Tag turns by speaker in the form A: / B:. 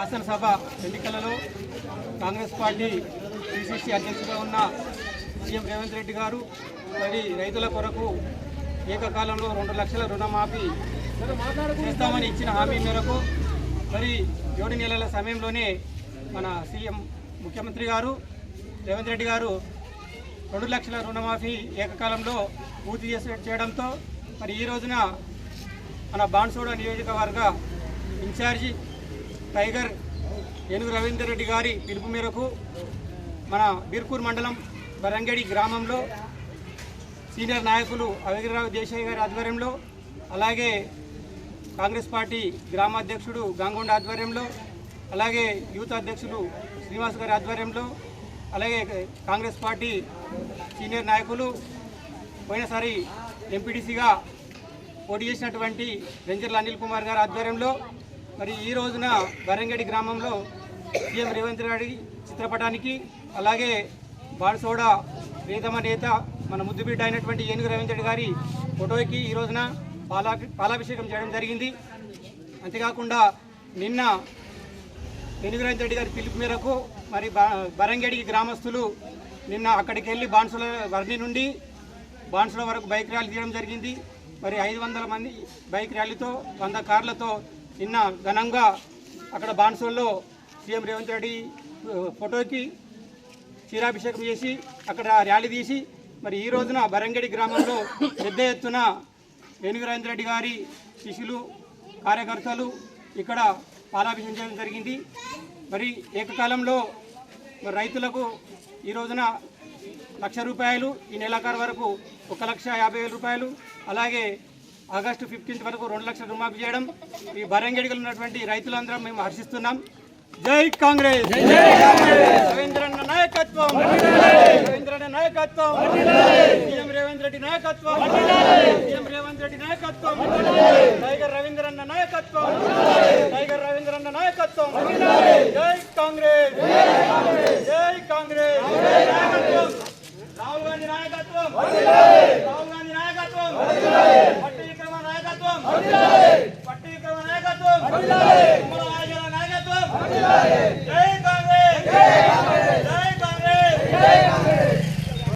A: శాసనసభ ఎన్నికలలో Congress party PCC అధ్యక్షుడిగా ఉన్న సీఎం రేవంత్ రెడ్డి గారు మరి రైతుల కొరకు ఏకకాలంలో రెండు లక్షల రుణమాఫీ చేస్తామని ఇచ్చిన హామీ మేరకు మరి ఏడు నెలల సమయంలోనే మన సీఎం ముఖ్యమంత్రి గారు రేవంత్ రెడ్డి గారు రెండు లక్షల రుణమాఫీ ఏకకాలంలో పూర్తి చేసే చేయడంతో మరి ఈ రోజున మన బాన్సోడ నియోజకవర్గ ఇన్ఛార్జి టైగర్ ఏనుగు రవీందర్ రెడ్డి గారి పిలుపు మేరకు మన బీర్కూర్ మండలం బరంగడి గ్రామంలో సీనియర్ నాయకులు అవిగిరిరావు దేశాయ్ గారి ఆధ్వర్యంలో అలాగే కాంగ్రెస్ పార్టీ గ్రామాధ్యక్షుడు గంగొండ ఆధ్వర్యంలో అలాగే యూత్ అధ్యక్షులు శ్రీనివాస్ గారి ఆధ్వర్యంలో అలాగే కాంగ్రెస్ పార్టీ సీనియర్ నాయకులు పోయినసారి ఎంపీటీసీగా పోటీ చేసినటువంటి వెంచర్ల అనిల్ కుమార్ గారి ఆధ్వర్యంలో మరి ఈ రోజున వరంగడి గ్రామంలో సీఎం రేవంత్ రెడ్డి చిత్రపటానికి అలాగే బాడసోడ ప్రీతమ నేత మన ముద్దుబిడ్డ అయినటువంటి ఏనుగు రేవంత్ రెడ్డి గారి ఫోటోకి ఈ రోజున పాలా పాలాభిషేకం చేయడం జరిగింది. అంతేకాకుండా నిన్న ఏనుగు రేవంత్ రెడ్డి గారి పిలుపు మేరకు మరి బ- గ్రామస్తులు నిన్న అక్కడికి వెళ్ళి బాన్సుల వర్ణి నుండి బాన్సుల వరకు బైక్ ర్యాలీ తీయడం జరిగింది. మరి ఐదు వందల మంది బైక్ ర్యాలీతో వంద కార్లతో నిన్న ఘనంగా అక్కడ బాన్సోల్లో సీఎం రేవంత్ రెడ్డి ఫోటోకి క్షీరాభిషేకం చేసి అక్కడ ర్యాలీ తీసి మరి ఈ రోజున బరంగడి గ్రామంలో పెద్ద ఎత్తున ఏనుగు రెడ్డి గారి శిష్యులు కార్యకర్తలు ఇక్కడ పాలాభిషేకం చేయడం జరిగింది. మరి ఏకకాలంలో మరి రైతులకు ఈ రోజున లక్ష రూపాయలు ఈ నెలాఖరు వరకు ఒక లక్ష యాభై వేల రూపాయలు అలాగే ఆగస్టు ఫిఫ్టీన్త్ వరకు రెండు లక్షల రుణమాఫీ చేయడం ఈ బరంగడిలో ఉన్నటువంటి రైతులందరం మేము హర్షిస్తున్నాం. జై కాంగ్రెస్! రవీంద్రన్న నాయకత్వం! రవీంద్రన్న నాయకత్వం! సీఎం రేవంత్ రెడ్డి నాయకత్వం! సీఎం రేవంత్ రెడ్డి నాయకత్వం! టైగర్ రవీంద్రన్న నాయకత్వం! టైగర్ రవీంద్రన్న నాయకత్వం! జై కాంగ్రెస్! జై కాంగ్రెస్! రాహుల్ గాంధీ నాయకత్వం రాహుల్ గాంధీ నాయకత్వం పట్టి విక్రమ నాయకత్వం పట్టి విక్రమ నాయకత్వం ఉమ్మడి నాయకుల నాయకత్వం